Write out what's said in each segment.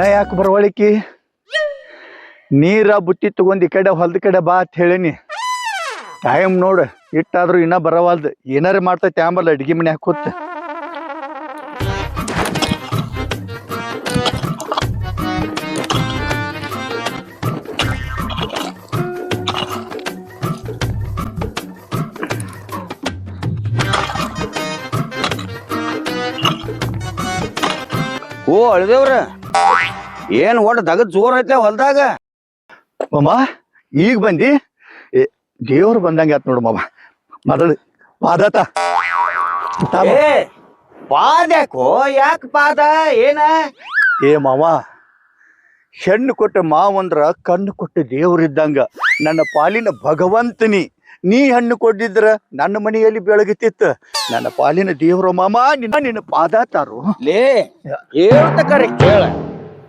ಇನ್ನ ಯಾಕೆ ಬರವಳಿಕಿ? ನೀರ ಬುತ್ತಿ ತಗೊಂಡು ಈ ಕಡೆ ಹೊಲ್ದ ಕಡೆ ಬಾ ಅಂತ ಹೇಳಿನಿ. ಟೈಮ್ ನೋಡು, ಇಟ್ಟಾದ್ರೂ ಇನ್ನ ಬರವಲ್ದು. ಏನಾರ ಮಾಡ್ತೈತಿ ಆಂಬಲ್ಲ ಅಡ್ಗೆ ಮನೆ ಹಾಕುತ್ತ ಓ, ಅಳ್ದೇವ್ರ. ಏನ್ ಒಟ್ಟು ದಗದ್ ಜೋರ್ ಐತ್ಲೆ ಹೊಲ್ದಾಗ? ಮಾಮ ಈಗ ಬಂದಿ? ದೇವ್ರು ಬಂದಂಗೆ ಆತ್ ನೋಡು ಮಾಮ. ಮೊದಲು ಪಾದತ ಪಾದ ಯಾಕೋ? ಯಾಕ ಪಾದ? ಏನ? ಏ ಮಾವ ಹೆಣ್ಣು ಕೊಟ್ಟ ಮಾವಂದ್ರ ಕಣ್ಣು ಕೊಟ್ಟ ದೇವ್ರಿದ್ದಂಗ ನನ್ನ ಪಾಲಿನ ಭಗವಂತನಿ. ನೀ ಹಣ್ಣು ಕೊಟ್ಟಿದ್ರ ನನ್ನ ಮನೆಯಲ್ಲಿ ಬೆಳಗುತ್ತಿತ್ತ ನನ್ನ ಪಾಲಿನ ದೇವ್ರ ಮಾಮ ನಿನ್ನ ನಿನ್ನ ಪಾದ ತಾರು. ಲೇ ಹೇಳ್ತಕರೆ ಕೇಳ.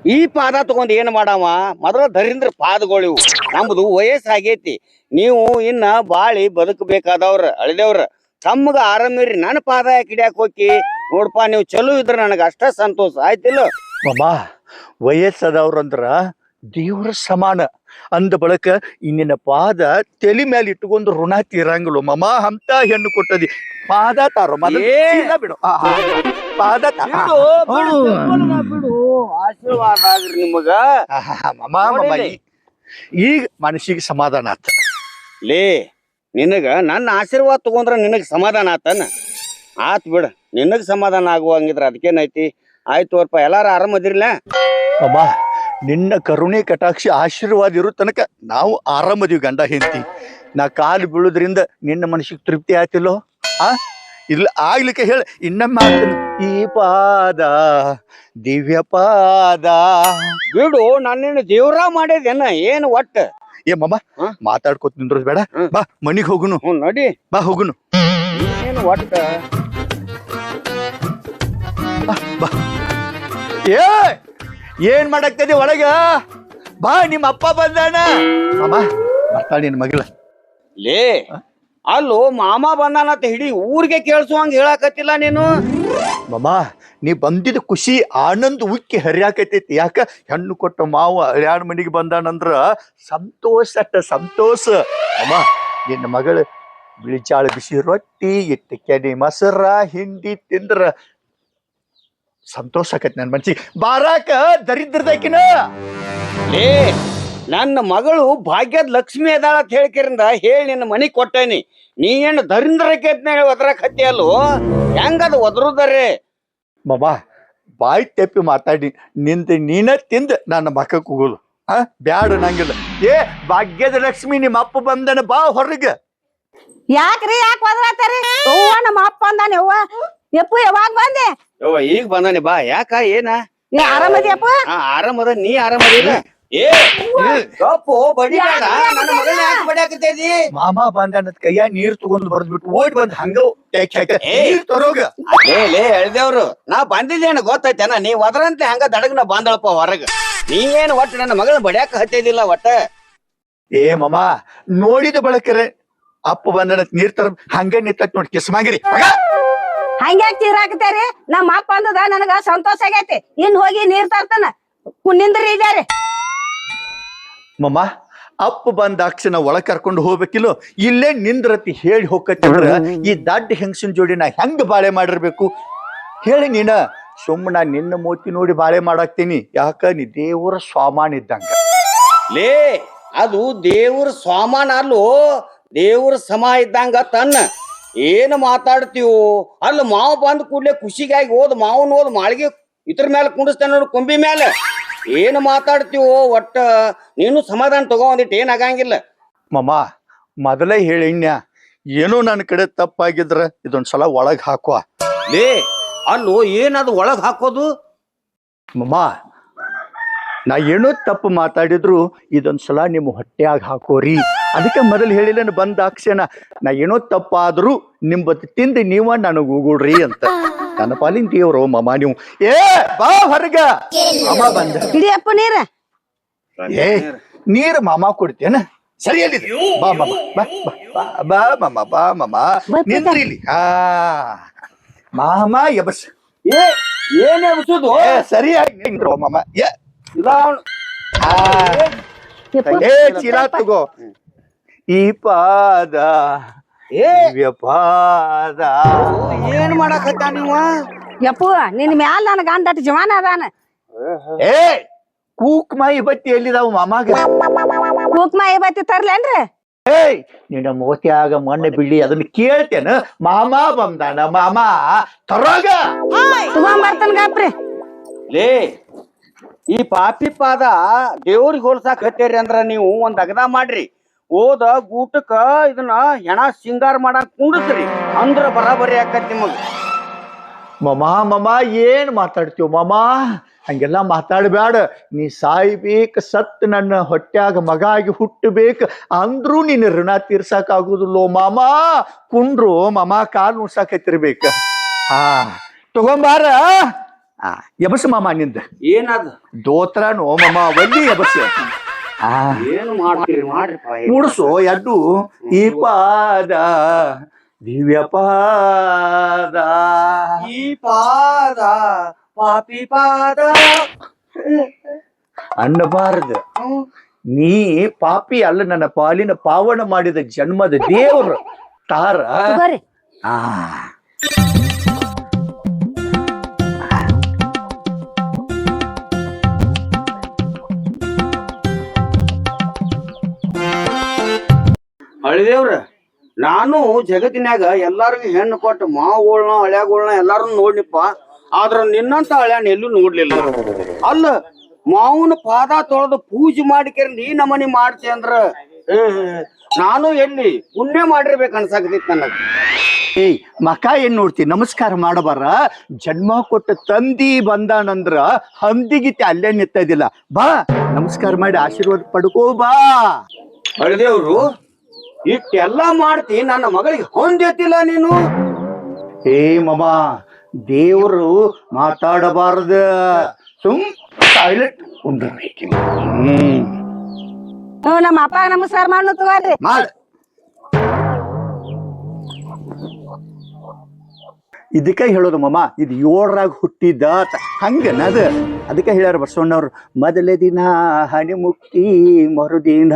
ಈ ಪಾದ ತಗೊಂಡ್ ಏನ್ ಮಾಡವ? ಮೊದಲ ಧರೀಂದ್ರ ಪಾದಗಳಿವು ನಮ್ದು ವಯಸ್ಸಾಗೈತಿ ನೀವು ಇನ್ನ ಬಾಳಿ ಬದುಕಬೇಕಾದವ್ರ ತಮ್ಗ ತಮ್ಮಗ ಆರಾಮಿರಿ ನನ್ನ ಪಾದ ಕಿಡ್ಯಾಕ್ ಹೋಗಿ ನೋಡ್ಪ ನೀವು ಚಲೋ ಇದ್ರ ನನಗ ಅಷ್ಟ ಸಂತೋಷ. ಆಯ್ತಿಲ್ಲ? ಬಾಬಾ ವಯಸ್ಸದವ್ರಂದ್ರ ದೇವ್ರ ಸಮಾನ. ಅಂದ ಬಳಕ ಇನ್ನಿನ ಪಾದ ತಲೆ ಮೇಲೆ ಇಟ್ಟುಕೊಂಡು ಋಣ ತೀರಂಗಿಲ್ಲ. ಮಮ ಅಂತ ಹೆಣ್ಣು ಕೊಟ್ಟದಿ. ಪಾದ ತಾರೋ? ಮೊದಲು ಬಿಡು. ಪಾದ ಬಿಡು. ಆಶೀರ್ವಾದ ಆಗ್ರಿ ನಿಮಗ. ನೋಡಿಲ್ಲಿ. ಈಗ ಮನಸ್ಸಿಗೆ ಸಮಾಧಾನ ಆತ. ಲೇ ನಿನಗ ನನ್ನ ಆಶೀರ್ವಾದ ತಗೊಂಡ್ರ ನಿನಗ ಸಮಾಧಾನ ಆತನ? ಆತ್ ಬಿಡ ನಿನಗ ಸಮಾಧಾನ ಆಗುವಂಗಿದ್ರ ಅದಕ್ಕೇನೈತಿ ಆಯ್ತು ಅವ್ರಪ್ಪ ಎಲ್ಲಾರ ಆರಾಮದಿರ್ಲ ಅಮ್ಮ ನಿನ್ನ ಕರುಣೆ ಕಟಾಕ್ಷಿ ಆಶೀರ್ವಾದ ಇರೋ ತನಕ ನಾವು ಆರಾಮದೀವಿ ಗಂಡ ಹೆಂಡತಿ. ನಾ ಕಾಲು ಬೀಳೋದ್ರಿಂದ ನಿನ್ನ ಮನಸ್ಸಿಗೆ ತೃಪ್ತಿ ಆಯ್ತಿಲ್ಲೋ? ಆ? ಇಲ್ಲ ಆಗ್ಲಿಕ್ಕೆ ಹೇಳ ಇನ್ನೊಮ್ಮೆ ಆಗ್ತೀನಿ. ಈ ಪಾದ ದಿವ್ಯ ಪಾದ. ಬಿಡು ನನ್ನೇನು ದೇವ್ರ ಮಾಡಿದೇನ ಏನು ಒಟ್ಟ? ಏ ಮಮ್ಮ ಮಾತಾಡ್ಕೋತ ನಿಂದ್ರ ನಿಂದ್ರೋದ್ ಬೇಡ. ಬಾ ಮನಿಗ್ ಹೋಗುನು. ಹ್ಞೂ ನಡಿ. ಬಾ ಹೋಗುನು. ಏನು ಒಟ್ಟ? ಏ ಏನ್ ಮಾಡಾಕ್ತದೆ ಒಳಗ? ಬಾ ನಿಮ್ಮ ಅಪ್ಪ ಬಂದಾನ. ಮಾಮ ಬರ್ತಾಳ ನಿನ್ ಮಗಳ ಲೇ ಅಲ್ಲೋ ಮಾಮ ಬಂದಾನಂತ ಹಿಡಿ ಊರಿಗೆ ಕೇಳಿಸುವಂಗ ಹೇಳಾಕತ್ತಿಲ್ಲ ನೀನು? ಮಮ್ಮ ನೀ ಬಂದಿದ ಖುಷಿ ಆನಂದ ಉಕ್ಕಿ ಹರಿಯಾಕತೈತಿ. ಯಾಕ? ಹೆಣ್ಣು ಕೊಟ್ಟ ಮಾವ ಹಳ್ಯಾಣ ಮನೆಗೆ ಬಂದಾನಂದ್ರ ಸಂತೋಷ ಅಟ್ಟ ಸಂತೋಷ. ಅಮ್ಮ ನಿನ್ನ ಮಗಳು ಬಿಳಿಜಾಳ ಬಿಸಿ ರೊಟ್ಟಿ ಇಟ್ಟು ಕೆನೆ ಮೊಸರ ಹಿಂಡಿ ತಿಂದ್ರ ಸಂತೋಷ ಆಕೈತಿ ನನ್ನ ಮನ್ಸಿಗೆ. ಬಾರಾಕ ದರಿದ್ರದಾಕಿನ. ಲೇ ನನ್ನ ಮಗಳು ಭಾಗ್ಯದ ಲಕ್ಷ್ಮಿ ಅದಾಳ ಅಂತ ಹೇಳ್ಕಿರಿಂದ ಹೇಳಿ ನಿನ್ನ ಮನಿ ಕೊಟ್ಟೇನಿ. ನೀ ಏನು ಧರಿಂದ್ರಕ್ಕೆ ಒದರಕತ್ತಿ ಅಲ್ಲೋ? ಹೆಂಗದ ಒದರುದರೆ? ಬಾಬಾ ಬಾಯಿ ತೆಪ್ಪಿ ಮಾತಾಡಿ. ನಿಂದ ನೀನ ತಿಂದ ನನ್ನ ಮಕ್ಕ ಕೂಗೋದು. ಆ ಬ್ಯಾಡ ನಂಗಿಲ್ಲ. ಏ ಭಾಗ್ಯದ ಲಕ್ಷ್ಮಿ ನಿಮ್ಮ ಅಪ್ಪ ಬಂದನ ಬಾ ಹೊರಗೆ. ಯಾಕ್ರಿ ಯಾಕೆ ಒದ್ರಾತಾರಿ? ಅವ್ವ ನಮ್ಮ ಅಪ್ಪ ಅಂದಾನೆ ಅವ್ವ ಯಪ್ಪು ಯಾವಾಗ ಬಂದೆ? ಯವ್ವ ಈಗ ಬಂದಾನೆ ಬಾ. ಯಾಕ ಏನ? ನೀ ಆರಾಮದಿ ಅಪ್ಪ? ಆ, ಆರಾಮದ ನೀ ಆರಾಮದಿಲ್ಲ? ಏ ಕಪ್ಪು ಬಡಿಬೇಡ ನನ್ನ ಮಗಳನ್ನ ಯಾಕೆ ಬಡಿಯಾಕತ್ತೇದಿ ಮಾಮ ಬಂದನ ಕೈಯ ನೀರ್ ತಗೊಂಡ್ ಬರ್ದ್ಬಿಟ್ಟು ಓಡ್ ಬಂದ್ ಹಂಗ ಟ್ಯಾಕ್ ಹಾಕ ಏ. ನೀರ್ ತರೋಗ. ಲೇ ಲೇ ಎಳ್ದೇವ್ರು ನಾ ಬಂದಿದ್ದೇನ ಗೊತ್ತೈತೇನ ನೀ ಒದರಂತೆ ಹಂಗ ದಡಗ್ನ ಬಂದಳಪ್ಪ ಹೊರಗ. ನೀ ಏನ್ ಒಟ್ಟು ನನ್ನ ಮಗಳನ್ನ ಬಡಿಯಾಕ ಹತ್ತಿದಿಲ್ಲ ಒಟ್ಟ? ಏ ಮಾಮ ನೋಡಿದ ಬಳಕರೆ ಅಪ್ಪ ಬಂದ ನೀರ್ ತರ ಹಂಗ ನಿಂತತ್ ನೋಡಿ ಕಿಸ್ಮಾಗಿರಿ ಹಂಗ್ಯಾಕ್ ತೀರಾಕತ್ಯಾರಿ ನಮ್ಮ ಅಪ್ಪ ಅಂದದ ನನಗ ಸಂತೋಷ ಆಗೈತಿ. ಇನ್ ಹೋಗಿ ನೀರ್ ತರ್ತಾನ. ಕುನ್ನಿಂದ್ರಿ ಇದಾರೆ ಮಮ್ಮ, ಅಪ್ಪ ಬಂದಾಕ್ಷಣ ಒಳಗೆ ಕರ್ಕೊಂಡು ಹೋಗ್ಬೇಕಿಲ್ಲೋ, ಇಲ್ಲೇ ನಿಂದ್ರತಿ ಹೇಳಿ ಹೋಗತ್ತಿದ್ರ ಈ ದಡ್ಡ ಹೆಂಗಸಿನ ಜೋಡಿ ನಾ ಹೆಂಗೆ ಬಾಳೆ ಮಾಡಿರ್ಬೇಕು? ಹೇಳಿ ನೀನ ಸುಮ್ಮನ ನಿನ್ನ ಮೂತಿ ನೋಡಿ ಬಾಳೆ ಮಾಡಾಕ್ತೀನಿ. ಯಾಕ? ನೀ ದೇವರ ಸ್ವಾಮಾನ ಇದ್ದಂಗ. ಲೇ, ಅದು ದೇವ್ರ ಸ್ವಾಮಾನ ಅಲ್ಲೋ, ದೇವ್ರ ಸಮ ಇದ್ದಂಗ ತನ್ನ. ಏನು ಮಾತಾಡ್ತೀವೋ ಅಲ್ಲ ಮಾವು ಬಂದ ಕೂಡ್ಲೆ ಖುಷಿಗಾಗಿ ಹೋದ್, ಮಾವನ್ ಹೋದ್, ಮಾಳಿಗೆ ಇದ್ರ ಮೇಲೆ ಕುಂಡಿಸ್ತಾನೆ ನೋಡು, ಕೊಂಬಿ ಮೇಲೆ ಏನು ಮಾತಾಡ್ತೀವೋ ಒಟ್ಟ ನೀನು ಸಮಾಧಾನ ತಗೋ ಒಂದಿಟ್ಟು ಏನ್ ಆಗಂಗಿಲ್ಲ. ಮಮ್ಮ ಮೊದಲೇ ಹೇಳಿಣ್ಯ ಏನೋ ನನ್ನ ಕಡೆ ತಪ್ಪಾಗಿದ್ರ ಇದೊಂದ್ ಸಲ ಒಳಗ್ ಹಾಕುವ. ಲೇ ಅಲ್ಲೋ ಏನದು ಒಳಗ್ ಹಾಕೋದು? ಮಮ್ಮ ನಾ ಏನೋ ತಪ್ಪು ಮಾತಾಡಿದ್ರು ಇದೊಂದ್ ಸಲ ನಿಮ್ಮ ಹೊಟ್ಟೆಯಾಗ ಹಾಕೋರಿ. ಅದಕ್ಕೆ ಮೊದಲು ಹೇಳಿಲ್ಲ ಬಂದ ಅಕ್ಷಣ ನಾ ಏನೋ ತಪ್ಪಾದ್ರೂ ನಿಮ್ಮ ತಿಂದು ನೀವ ನನಗ್ ಉಗುಳ್ರಿ ಅಂತ. ನನ್ನ ಪಾಲಿನ ದೇವ್ರು ಮಮ ನೀವು. ಏ ಬಾ ಹೊರಗ. ಮಮ್ಮ ಬಂದ. ಹಿಡಿಯಪ್ಪ ನೀರ. ಏ ನೀರ್ ಮಾಮ ಕೊಡ್ತೇನ? ಸರಿಯಲ್ಲಿ ಬಾ ಮಮ್ಮ ಬಾ ಬಾ ಬಾ ಬಾ ಮಮ್ಮ ಬಾ ಮಮ್ಮ. ನಿಂದ್ರಿ ಆ ಮಾಮ ಎಬಸ್ ಏ ಏನ್ ಎಬ್ಸುದು ಏ ಸರಿಯಾಗಿ ನಿಂದ್ರು ಮಮ್ಮ. ಏ ಇಲ್ಲ ಏ ಚೀಲ ತಗೋ. ಈ ಪಾದ ಏ! ದಿವ್ಯ ಪಾದ. ಏನ್ ಮಾಡಕತ್ತ ನೀವ? ಯಪ್ಪು ನಿನ್ ಮ್ಯಾಲ ನನ್ ಗಂಡ ಅಟ್ ಜವಾನ ಅದಾನ. ಏ ಕೂಕ್ ಮಾಯಿ ಬತ್ತಿ ಎಲ್ಲಿದಾವ ಮಾಮಾಗ? ಕುಕ್ಮ ಬತ್ತಿ ತರ್ಲೇನ್ರಿ ಏಯ್ ನಿನ್ನ ಮೋತಿಯಾಗ ಮೊನ್ನೆ ಬಿಳಿ ಅದನ್ನ ಕೇಳ್ತೇನ? ಮಾಮ ಬಂದಾನ ಮಾಮ ತರೋಗ. ಗಾಪ್ರಿ ಗಪ್ರಿ. ಲೇ ಈ ಪಾಪಿ ಪಾದ ದೇವ್ರಿಗೆ ಹೋಲ್ಸಾಕ್ ಹತ್ತೇರಿ ಅಂದ್ರ ನೀವು ಒಂದ್ ಅಗದ ಮಾಡ್ರಿ. ಓದ ಗೂಟಕ್ಕ ಇದನ್ನ ಹೆಣ ಸಿಂಗಾರ ಮಾಡಕ್ ಕುಂಡಸ್ರಿ. ಅಂದ್ರ ಬರಾಬರಿ ಆಕತ್ ನಿಮಗ್. ಮಮ ಮಮ ಏನ್ ಮಾತಾಡ್ತೀವ ಮಮ? ಹಂಗೆಲ್ಲ ಮಾತಾಡಬೇಡ ನೀ ಸಾಯ್ಬೇಕ ಸತ್ ನನ್ನ ಹೊಟ್ಯಾಗ ಮಗ ಆಗಿ ಹುಟ್ಟಬೇಕು. ಅಂದ್ರೂ ನಿನ್ನ ಋಣ ತೀರ್ಸಕ್ ಆಗುದಿಲ್ಲೋ ಮಾಮ? ಕುಂಡ್ರು ಮಮ ಕಾಲ್ ನುಡ್ಸಾಕತ್ತಿರ್ಬೇಕ ಹಾ ತಗೊಂಬಾರ? ಆ. ಎಬಸ್ ಮಾಮ ನಿಂದ. ಏನದ? ದೋತ್ರನೋ ಮಮ ಒಲ್ಲಿ ಎಬಸ್. ಆ ಏನು ಮಾಡ್ತೀರಿ ಮಾಡ್ರಿಪ್ಪ ಕೂಡ್ಸು ಎಡ್ಡು ಈ ಪಾದ ದಿವ್ಯ ಪಾದ ಈ ಪಾದ ಪಾಪಿ ಪಾದ ಅನ್ನಬಾರದು ನೀ ಪಾಪಿ ಅಲ್ಲ ನನ್ನ ಪಾಲಿನ ಪಾವನ ಮಾಡಿದ ಜನ್ಮದ ದೇವರು ತಾರ ತಗೋರಿ ಆ ಹಳಿದೇವ್ರ ನಾನು ಜಗತ್ತಿನ್ಯಾಗ ಎಲ್ಲಾರಿಗೂ ಹೆಣ್ಣು ಕೊಟ್ಟು ಮಾವುಗಳನ್ನ ಹಳ್ಯಾಗಳನ್ನ ಎಲ್ಲಾರು ನೋಡ್ನಿಪ್ಪ ಆದ್ರ ನಿನ್ನಂತ ಹಳ್ಯಾನ ಎಲ್ಲೂ ನೋಡ್ಲಿಲ್ಲ. ಅಲ್ಲ ಮಾವನ ಪಾದ ತೊಳೆದು ಪೂಜೆ ಮಾಡಿಕೆ ನೀ ನಮನಿ ಮಾಡ್ತಿ ಅಂದ್ರ ನಾನು ಎಲ್ಲಿ ಪುಣ್ಯ ಮಾಡಿರ್ಬೇಕು ಅನ್ಸಾಕತಿತ್ ನನಗ. ಏಯ್ ಮಕ ಏನ್ ನೋಡ್ತಿ ನಮಸ್ಕಾರ ಮಾಡಬಾರ? ಜನ್ಮ ಕೊಟ್ಟ ತಂದಿ ಬಂದಾನಂದ್ರ ಹಂದಿಗಿತಿ ಅಲ್ಲೇ ನಿತ್ತದಿಲ್ಲ ಬಾ ನಮಸ್ಕಾರ ಮಾಡಿ ಆಶೀರ್ವಾದ ಪಡ್ಕೋ ಬಾ. ಹಳಿದೇವ್ರು ಇಷ್ಟೆಲ್ಲಾ ಮಾಡ್ತಿ ನನ್ನ ಮಗಳಿಗೆ ಹೊಂದೆತ್ತಿಲ್ಲ ನೀನು. ಏ ಮಮ ದೇವರು ಮಾತಾಡಬಾರ್ದ. ಸುಮ್ ಟಾಯ್ಲೆಟ್ ಕುಂಡ್ರಬೇಕಿಲ್ಲ ಹ್ಮ್. ನಮ್ಮ ಅಪ್ಪ ನಮಸ್ಕಾರ ಮಾಡ್ನು ತಗೋರಿ. ಮಾಡ. ಇದಕ್ಕ ಹೇಳೋದು ಮಮ್ಮ, ಇದು ಏಳರಾಗ ಹಂಗೆ ನದ ಅದ? ಅದಕ್ಕೆ ಹೇಳ್ಯಾರ ಬಸವಣ್ಣವ್ರು, ಮೊದಲ ದಿನ ಹನಿ ಮುಕ್ತಿ ಮರುದಿನ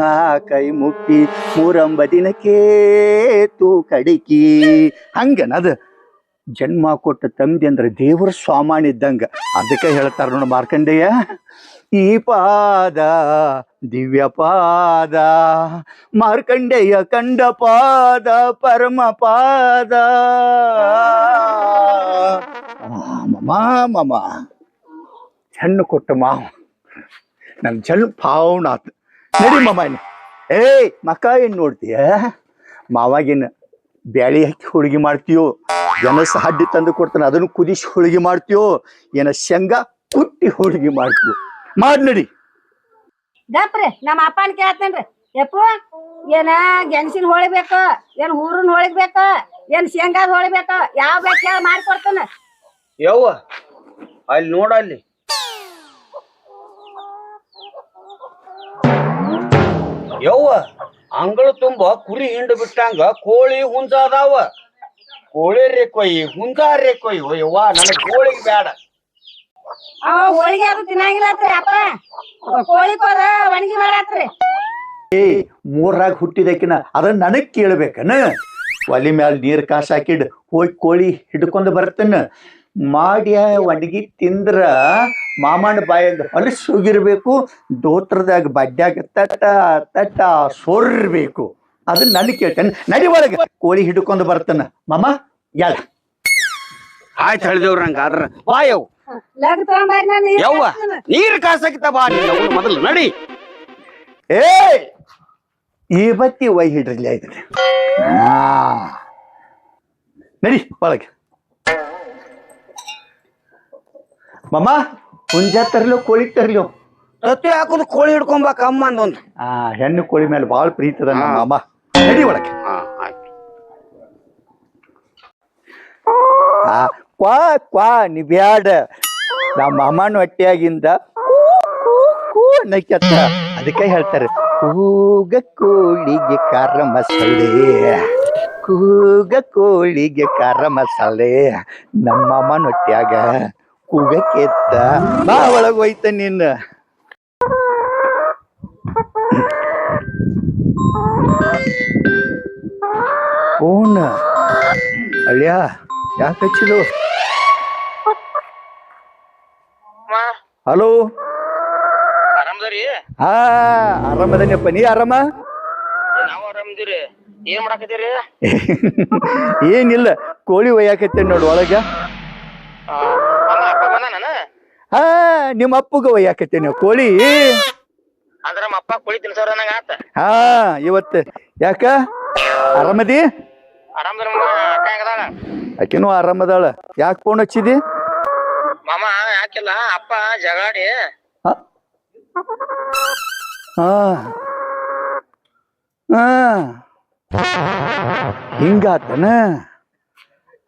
ಕೈ ಮುಕ್ತಿ ಮೂರಂಬ ದಿನಕ್ಕೆ ತೂ ಕಡಿಕಿ ಹಂಗೆ ಅದ? ಜನ್ಮ ಕೊಟ್ಟ ತಂದೆ ಅಂದ್ರೆ ದೇವರ ಸ್ವಾಮಾನ ಇದ್ದಂಗ. ಅದಕ್ಕೆ ಹೇಳ್ತಾರ ನೋಡ ಮಾರ್ಕಂಡೇಯ. ಈ ಪಾದ, ದಿವ್ಯ ಪಾದ, ಮಾರ್ಕಂಡೇಯ ಕಂಡ ಪಾದ, ಪರಮ ಪಾದ. ಮಾಮ ಹೆಣ್ಣು ಕೊಟ್ಟ ಮಾವ. ನನ್ ಜಲ್ ಪಾವನಾತ್. ನಡಿ ಮಾಮ ಇನ್ನು. ಏಯ್, ಮಕ್ಕ ಏನ್ ನೋಡ್ತೀಯ? ಮಾವಾಗಿನ ಬ್ಯಾಳಿ ಹಾಕಿ ಹೋಳಿಗೆ ಮಾಡ್ತೀಯೋ ಜನಸ ಹಡ್ಡಿ ತಂದು ಕೊಡ್ತಾನೆ ಅದನ್ನು ಕುದಿಸಿ ಹೋಳಿಗೆ ಮಾಡ್ತೀಯೋ ಏನ ಶೇಂಗಾ ಕುಟ್ಟಿ ಹೋಳಿಗೆ ಮಾಡ್ತೀಯೋ. ಮಾಡ್ ನಡಿ. ಗಪ್ರಿ ನಮ್ಮ ಅಪ್ಪನ ಕೇಳ್ತೇನ್ರಿ. ಯಪ್ಪ ಏನ ಗೆಣಸಿನ ಹೋಳಿ ಬೇಕು ಏನ್ ಹೂರನ್ ಹೋಳಿ ಬೇಕು ಏನ್ ಶೇಂಗಾದ ಹೋಳಿ ಬೇಕು ಯಾವ ಬೇಕು ಹೇಳಿ ಮಾಡ್ಕೊಡ್ತಾನ ಯವ್ವ ಅಲ್ಲಿ ನೋಡ ಅಲ್ಲಿ. ಯವ್ವ ಅಂಗಳ ತುಂಬ ಕುರಿ ಹಿಂಡು ಬಿಟ್ಟಂಗ ಕೋಳಿ ಹುಂಜ ಅದಾವ ಕೋಳಿ ರೇಕೊಯ್ ಹುಂಜ ರೇಕೊಯ್ ಯವ್ವ ನನಗ್ ಕೋಳಿಗೆ ಬೇಡ ಅವ ಹೋಳಿಗೆ ಅದು ತಿನ್ನಂಗಿಲ್ಲ ಅಪ್ಪ. ಕೋಳಿ ಕೋದ ಒಣಗಿ ಮಾಡಾತ್ರಿ. ಏಯ್ ಮೂರಾಗ ಹುಟ್ಟಿದಕಿನ ಅದನ್ನ ನನಗ್ ಕೇಳ್ಬೇಕನ? ಒಲಿ ಮ್ಯಾಲ ನೀರ್ ಕಾಸಾಕಿಡ್ ಹೋಗಿ ಕೋಳಿ ಹಿಡ್ಕೊಂಡು ಬರ್ತೇನ. ಮಾಡ್ಯ ಒಣಗಿ ತಿಂದ್ರ ಮಾಮಣ್ಣ ಬಾಯಿಂದ ಹೊಲಸು ಹೋಗಿರ್ಬೇಕು ದೋತ್ರದಾಗ ಬಡ್ಡ್ಯಾಗ ತಟ್ಟ ತಟ್ಟ ಸೋರ್ಬೇಕು. ಅದನ್ನ ನಾನು ಕೇಳ್ತೇನೆ. ನಡಿ ಒಳಗ. ಕೋಳಿ ಹಿಡ್ಕೊಂಡು ಬರ್ತಾನ. ಮಾಮ ಯಾಳ ಆಯ್ತು ಹೇಳಿದವ್ರ ನಂಗ ಆದ್ರ. ಬಾ ಯವ್ ಲಗ್ ನಾನು ನೀರ್ ಯವ್ವ. ನೀರ್ ಕಾಸಕ್ಕಿತ ಬಾ ನೀನ್. ಅವ್ನು ಮೊದಲು ನಡಿ. ಏ ಈ ಬತ್ತಿ ವೈ ಹಿಡ್ರಲಿ ಆಯ್ತದೆ ನಡಿ ಒಳಗೆ. ಮಮ್ಮ ಹುಂಜ ತರ್ಲೋ ಕೋಳಿ ತರ್ಲೋ. ತತ್ತಿ ಹಾಕುದು ಕೋಳಿ ಹಿಡ್ಕೊಂಬಾಕ ಅಮ್ಮ ಅಂದೊಂದು. ಆ ಹೆಣ್ಣು ಕೋಳಿ ಮೇಲೆ ಬಾಳ ಪ್ರೀತಿ ಅದ ನಮ್ಮ ಮಾಮ. ನಡಿ ಒಳಗೆ ಆ, ಕ್ವಾ ಕ್ವಾ ನೀ ಬ್ಯಾಡ. ನಮ್ಮ ಮಾಮನ ಹೊಟ್ಟೆಯಾಗಿಂದ ನಕ್ಕೆತ್ತ ಅದಕ್ಕೆ ಹೇಳ್ತಾರೆ ಕೂಗ ಕೋಳಿಗೆ ಕರ ಮಸಾಲೆ ಕೂಗ ಕೋಳಿಗೆ ಕರ ಮಸಾಲೆ ನಮ್ಮ ಮಾಮನ ಹೊಟ್ಯಾಗ ಕೂಗಕ್ಕೆ ಎತ್ತ ಬಾ ಒಳಗ್ ಹೋಯ್ತ ನಿನ್ನ ಫೋನ್ ಅಳಿಯ ಯಾಕೆ ಹಚ್ಚಿದು ಹಲೋ? ಹಾ ಆರಾಮದನಪ್ಪ. ನೀ ಆರಾಮ? ಏನ್ ಏನಿಲ್ಲ ಕೋಳಿ ಒಯ್ಯಾಕತ್ತೇನ್ ನೋಡ್ ಒಳಗ. ಹಾ ನಿಮ್ಮ ಅಪ್ಪಗ ನೀವು ಕೋಳಿ. ಅಂದ್ರ ನಮ್ಮ ಅಪ್ಪ ಕೋಳಿ ತಿನ್ಸೋರ ನಂಗ ಆತ. ಹಾ ಇವತ್ತು ಯಾಕ? ಆರಾಮದಿ? ಅಕ್ಕ ಹೆಂಗದಾಳ ಆಕಿನೂ ಆರಾಮದಾಳ ಯಾಕೆ ಫೋನ್ ಹಚ್ಚಿದಿ? ಮಾಮ ಯಾಕಿಲ್ಲ ಅಪ್ಪ ಜಗಾಡಿ. ಹಾ. ಹಾ. ಹಾ. ಹಿಂಗಾತನ?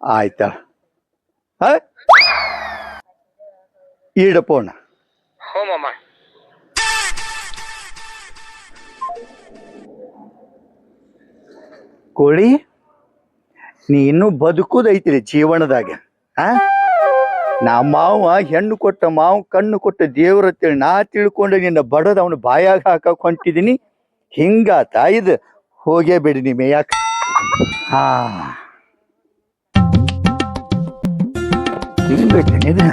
ಆಯ್ತಾ. ಹ. ಈಡ ಫೋನ್ ಹ್ಞೂ ಮಾಮ ಕೋಳಿ ನೀ ಇನ್ನೂ ಬದುಕುದೈತಿರಿ ಜೀವನದಾಗ ಆ ನಾ ಮಾವ ಹೆಣ್ಣು ಕೊಟ್ಟ ಮಾವು ಕಣ್ಣು ಕೊಟ್ಟ ದೇವ್ರ ತಿಳಿ ನಾ ತಿಳ್ಕೊಂಡು ನಿನ್ನ ಬಡದ ಅವನು ಬಾಯಾಗ ಹಾಕಕ್ ಹೊಂಟಿದೀನಿ ಹಿಂಗಾತ ಇದು ಹೋಗೇ ಬಿಡಿ ನೀ ಮೇಯಾಕ ಹಾ ಹಿಂಗೈತೇನೆ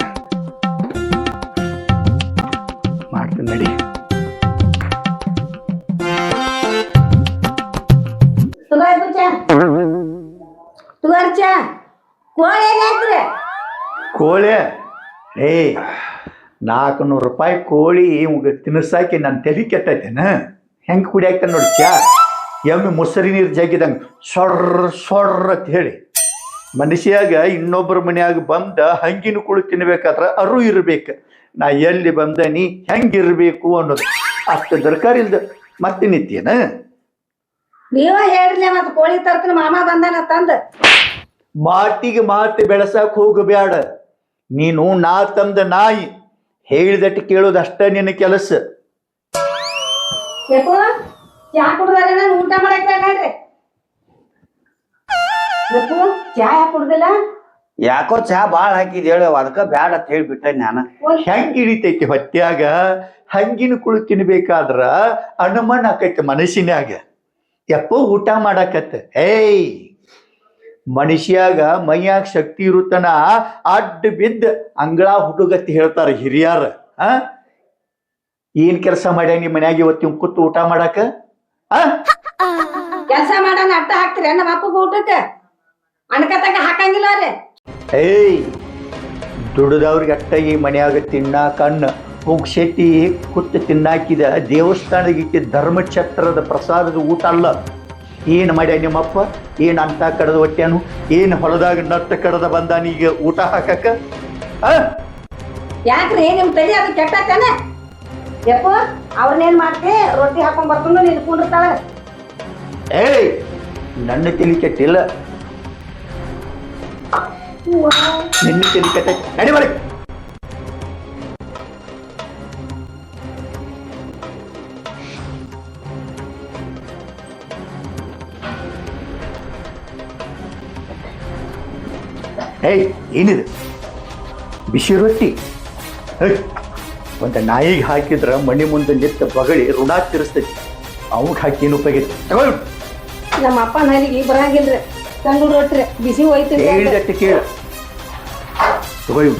ನಡಿ. ಕೋಳಿ ಏ ನಾಲ್ಕುನೂರು ರೂಪಾಯಿ ಕೋಳಿ ಇವಾಗ ತಿನ್ಸಾಕಿ ನನ್ನ ತಲೆ ಕೆಟ್ಟೈತೇನ? ಹೆಂಗೆ ಕುಡಿಯಾಕ ನೋಡಿ ಚಾ ಎಮ್ಮೆ ಮೊಸರಿ ನೀರು ಜಗ್ಗಿದಂಗೆ ಸೊರ್ರ ಸೊರ್ರ ಅಂತ ಹೇಳಿ. ಮನುಷ್ಯಾಗ ಇನ್ನೊಬ್ಬರ ಮನೆಯಾಗ ಬಂದ ಹಂಗಿನ ಕುಳು ತಿನ್ಬೇಕಾದ್ರೆ ಅರು ಇರ್ಬೇಕು. ನಾ ಎಲ್ಲಿ ಬಂದೆ ನೀ ಹೆಂಗಿರ್ಬೇಕು ಅನ್ನೋದು. ಅಷ್ಟು ದರ್ಕಾರ ಇಲ್ದ ಮತ್ತೆ ನಿತ್ಯನ? ನೀವ ಹೇಳ್ರಿ ಮತ್ತೆ ಕೋಳಿ ತರ್ತೀನಿ ಮಾಮ ಬಂದಾನ ತಂದ. ಮಾತಿಗೆ ಮಾತು ಬೆಳೆಸಕ್ ಹೋಗಬೇಡ ನೀನು ನಾ ತಂದ ನಾಯಿ. ಹೇಳಿದಟ್ಟು ಕೇಳೋದು ಅಷ್ಟ ನಿನ್ನ ಕೆಲಸ. ಚಾ ಕುಡ್ದಾರ ಊಟ ಮಾಡಕ್ಕೆ ಯಪ್ಪು ಚಾ ಕುಡ್ದಿಲ್ಲ? ಯಾಕೋ ಚಾ ಬಾಳ ಹಾಕಿದ್ ಹೇಳ ಅದಕ್ಕ ಬ್ಯಾಡ ಅಂತ ಹೇಳ್ಬಿಟ್ಟೆ ನಾನು. ಹೆಂಗ್ ಹಿಡಿತೈತಿ ಹೊಟ್ಯಾಗ ಹಂಗಿನ ಕುಳು ತಿನ್ಬೇಕಾದ್ರ ಅನುಮಾನ ಆಕೈತಿ ಮನಸ್ಸಿನಾಗ ಎಪ್ಪೋ ಊಟ ಮಾಡಾಕತ್ತ. ಏಯ್! ಮನುಷ್ಯಾಗ ಮೈಯಾಗ ಶಕ್ತಿ ಇರುತ್ತನ ಅಡ್ಡ ಬಿದ್ದ ಅಂಗಳ ಹುಡುಗತ್ತಿ ಹೇಳ್ತಾರ ಹಿರಿಯಾರ. ಆ? ಏನ್ ಕೆಲಸ ಮಾಡ್ಯಾಗ ನಿಮ್ಮ ಮನ್ಯಾಗ ಇವತ್ತು ಕೂತು ಊಟ ಮಾಡಾಕ? ಆ? ಕೆಲಸ ಮಾಡೋಣ ಅಡ್ಡ ಹಾಕ್ತಿರಿ ನಮ್ಮ ಅಪ್ಪಗ ಊಟಕ್ಕೆ? ಅನ್ಕತಕ ಹಾಕಂಗಿಲ್ಲ ರೀ ಏಯ್ ದುಡಿದವ್ರಿಗೆ ಅಟ್ಟ ಈ ಮನ್ಯಾಗ ತಿನ್ನ ಕಣ್ಣು. ಶೆಟ್ಟಿ ಕುತ್ತು ತಿನ್ನಾಕಿದ ದೇವಸ್ಥಾನದಾಗ ಇಟ್ಟಿದ್ದ ಧರ್ಮಛತ್ರದ ಪ್ರಸಾದದ ಊಟ ಅಲ್ಲ. ಏನು ಮಾಡ್ಯ ನಿಮ್ಮಪ್ಪ? ಏನು ಅಂತ ಕಡದ ಹೊಟ್ಟೆನು ಏನು ಹೊಲದಾಗ ನಟ್ಟ ಕಡದ ಬಂದಾನ ಈಗ ಊಟ ಹಾಕಕ್ಕ? ಯಾಕ್ರಿ? ನಿಮ್ ತಲೆ ಅದು ಕೆಟ್ಟತೇನ ಯಪ್ಪ ಅವ್ರನ್ನೇನ್ ಮಾಡ್ತಿ? ರೊಟ್ಟಿ ಹಾಕೊಂಡ್ ಬರ್ಕೊಂಡು ನೀನ್ ಕುಂಡಿರ್ತಾಳ ಏಯ್ ನನ್ನ ತಲೆ ಕೆಟ್ಟಿಲ್ಲ. ನಿನ್ನ ಕೆಟ್ಟ ನಡಿ ಮಾಡಿ ಏಯ್, ಏನಿದು? ಬಿಸಿ ರೊಟ್ಟಿ. ಒಂದು ನಾಯಿಗೆ ಹಾಕಿದ್ರ ಮಣ್ಣಿ ಮುಂದೆ ನಿತ್ತ ಬಗಳಿ ಋಣ ತಿರ್ಸ್ತೈತಿ. ಅವಕ್ಕೆ ಹಾಕಿ ಏನು ಉಪಯೋಗ ನಮ್ಮ ಅಪ್ಪ ನಾಯಿಗೆ ಬರಂಗಿಲ್ರಿ ತಂದು ರೊಟ್ಟಿ ಬಿಸಿ ಹೋಯ್ತೀನಿ ಹೇಳಿದಟ್ಟು ಕೇಳ. ತಗೊಳ್ಳಿ.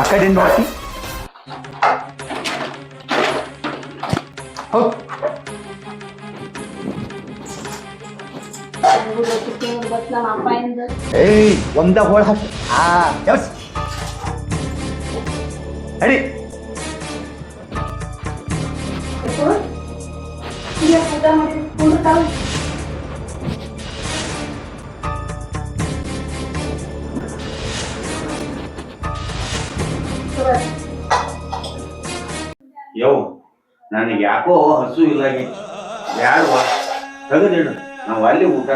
ಆ ಕಡೆ ನೋಡಿ ಹೌದು. ನಮ್ಮ ಅಪ್ಪ ಇಂದ ಏಯ್ ಒಂದ ಹೋಳ ಹಾಕಿ. ಆ ನಡಿ ಯೋ ನನಗೆ ಯಾಕೋ ಹಸು ಇಲ್ಲ ಯಾರು ತೆಗೆದಿಡು ನಾವು ಅಲ್ಲಿ ಊಟ.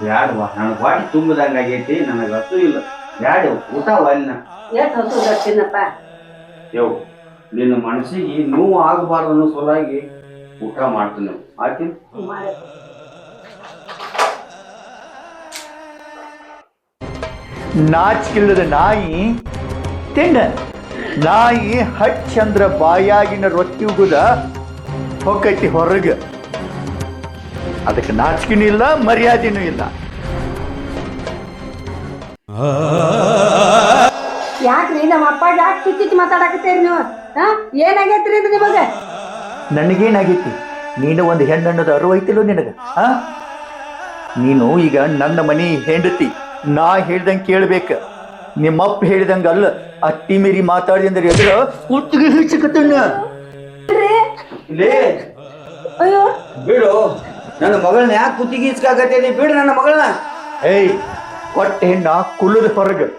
ಬ್ಯಾಡವಾ ನನಗೆ ಹೊಟ್ಟೆ ತುಂಬದಂಗ ಆಗೈತಿ ನನಗೆ ಹಸು ಇಲ್ಲ. ಬ್ಯಾಡ ಊಟ ಯೋ ನಿನ್ನ ಮನಸ್ಸಿಗೆ ನೋವು ಆಗಬಾರ್ದು ಅನ್ನೋ ಸಲುವಾಗಿ ಊಟ ಮಾಡ್ತೀನಿ. ಆಯ್ತು. ನಾಚಿಕಿಲ್ಲದ ನಾಯಿ ತಿಂಡ ನಾಯಿ ಹಚ್ಚಂದ್ರ ಬಾಯಾಗಿನ ರೊಟ್ಟಿ ಉಗುದ ಹೊಕ್ಕೈತಿ ಹೊರಗ. ಅದಕ್ಕೆ ನಾಚಿಕೆನೂ ಇಲ್ಲ ಮರ್ಯಾದೆನೂ ಇಲ್ಲ. ಯಾಕ್ರಿ? ನಮ್ಮ ಅಪ್ಪ ಯಾಕೆ ಕಿಚ್ಚಿಚ್ಚಿ ಮಾತಾಡಕತ್ತೀರಿ ನೀವು? ಹಾ? ಏನಾಗೈತ್ರಿ ಅಂದ್ರೆ ನಿಮಗೆ? ನನಗೇನಾಗೈತಿ? ನೀನು ಒಂದು ಹೆಣ್ಣನ್ನೋದು ಅರಿವೈತಿಲ್ಲೋ ನಿನಗ? ಆ ನೀನು ಈಗ ನನ್ನ ಮನೆ ಹೆಂಡತಿ. ನಾ ಹೇಳ್ದಂಗೆ ಕೇಳ್ಬೇಕು. ನಿಮ್ಮಪ್ಪ ಹೇಳಿದಂಗೆ ಅಲ್ಲ ಅಟ್ಟಿ ಮೀರಿ ಮಾತಾಡಿ ಅಂದ್ರೆ ಎದುರು ಕುತ್ತಿಗೆ ಹಿಡ್ಸಿಕತ್ತಣ್ಣ. ಲೇ. ಅಯ್ಯೋ. ಬಿಡು. ನನ್ನ ಮಗಳನ್ನ ಯಾಕೆ ಕುತ್ತಿಗೆ ಇಸ್ಕಾಕತ್ತೀನಿ ಬಿಡು ನನ್ನ ಮಗಳನ್ನ. ಏಯ್ ಕೊಟ್ಟ ಹೆಣ್ಣ ಕುಲ್ಲದ ಹೊರಗ.